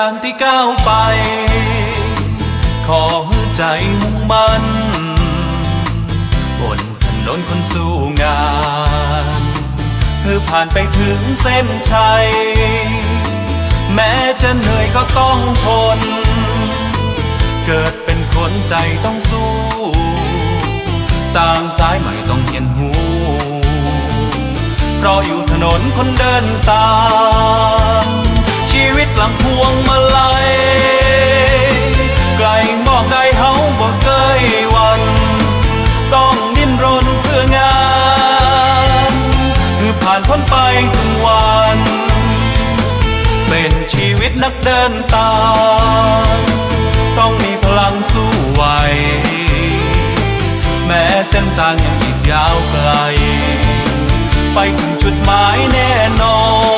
ทางที่ก้าวไป ขอให้ใจมุ่งมั่นบนถนนคนสู้งานเพื่อผ่านไปถึงเส้นชัย แม้จะเหนื่อยก็ต้องทน เกิดเป็นคนใจต้องสู้ต่างสายใหม่ต้องเห็นหูเพราะอยู่ถนนคนเดินตาม ชีวิตหลังพวงมาลัยไกลมองได้เฮาบ่เคยวัน ต้องดิ้นรนเพื่องาน คือผ่านพ้นไปถึงวัน เป็นชีวิตนักเดินตามต้องมีพลังสู้ไหวแม้เส้นทางยังอีกยาวไกล ไปถึงจุดหมายแน่นอน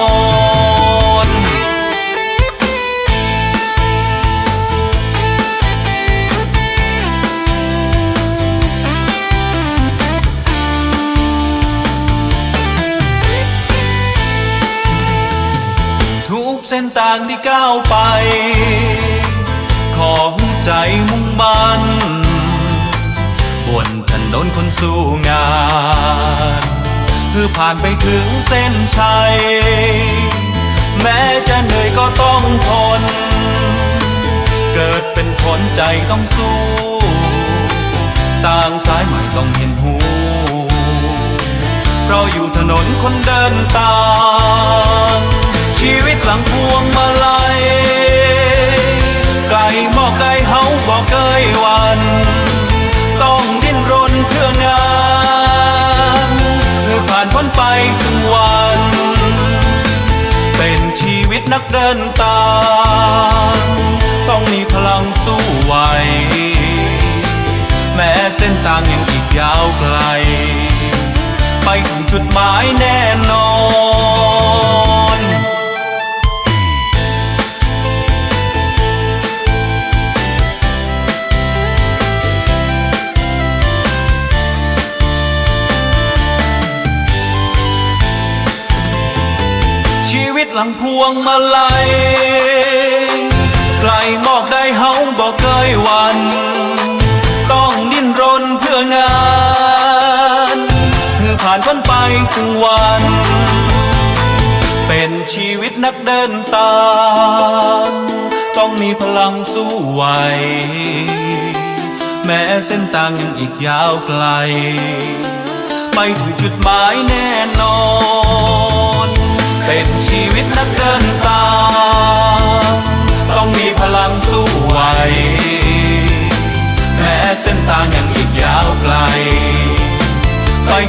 เส้นทางที่ก้าวไป ขอให้ใจมุ่งมั่นบนถนนคนสู้งานเพื่อผ่านไปถึงเส้นชัย แม้จะเหนื่อยก็ต้องทน เกิดเป็นคนใจต้องสู้ต่างสายใหม่ต้องเห็นหู เพราะอยู่ถนนคนเดินตาม หลังพวงมาลัยไกลหมอกไกลเฮาบอกเคยวัน ต้องดิ้นรนเพื่องานเพื่อผ่านพ้นไปถึงวัน เป็นชีวิตนักเดินตามต้องมีพลังสู้ไหวแม้เส้นทางยังอีกยาวไกล ไปถึงจุดหมายแน่นอน หลังพวงมาลัยไกลมอกได้เฮาบอกเคยวัน ต้องดิ้นรนเพื่องานเพื่อผ่านพ้นไปถึงวัน เป็นชีวิตนักเดินตามต้องมีพลังสู้ไหวแม้เส้นทางยังอีกยาวไกล ไปถึงจุดหมายแน่นอน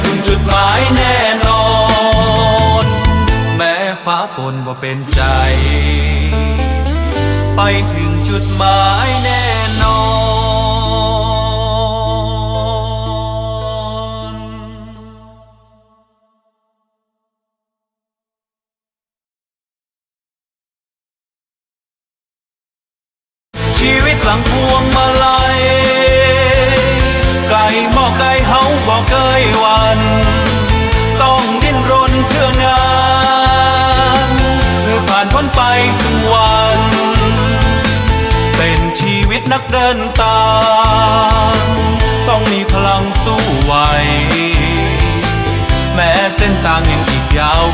ถึงจุดหมายแน่นอน แม้ฟ้าฝนว่าเป็นใจ ไปถึงจุดหมายแน่นอนชีวิตหลังพวงมาลัย วิตนักเดินตามต้องมีพลังสู้ไหว แม้เส้นทางยังอีกยาว